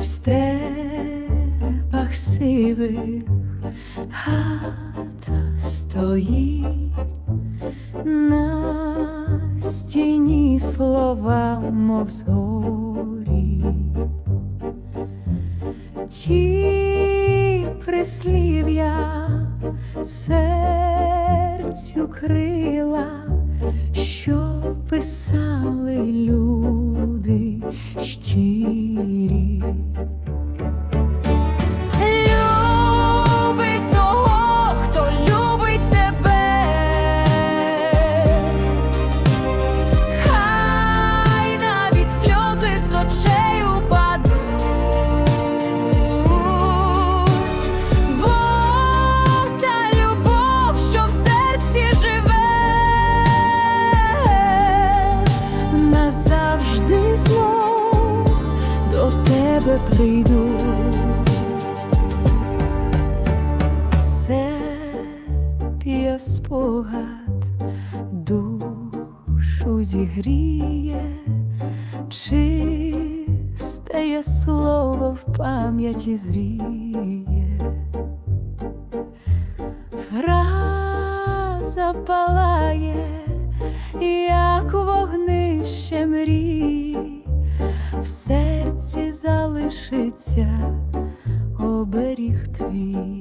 в степах сивих хата стоїть на стіні слова, мов зорі. Ті прислів'я серцю крила, що писали люди щирі. Тебе прийду. Сепія спогад душу зігріє, чистеє слово в пам'яті зріє. Фраза палає, як вогнище мрій, в серці лишиться оберіг твій.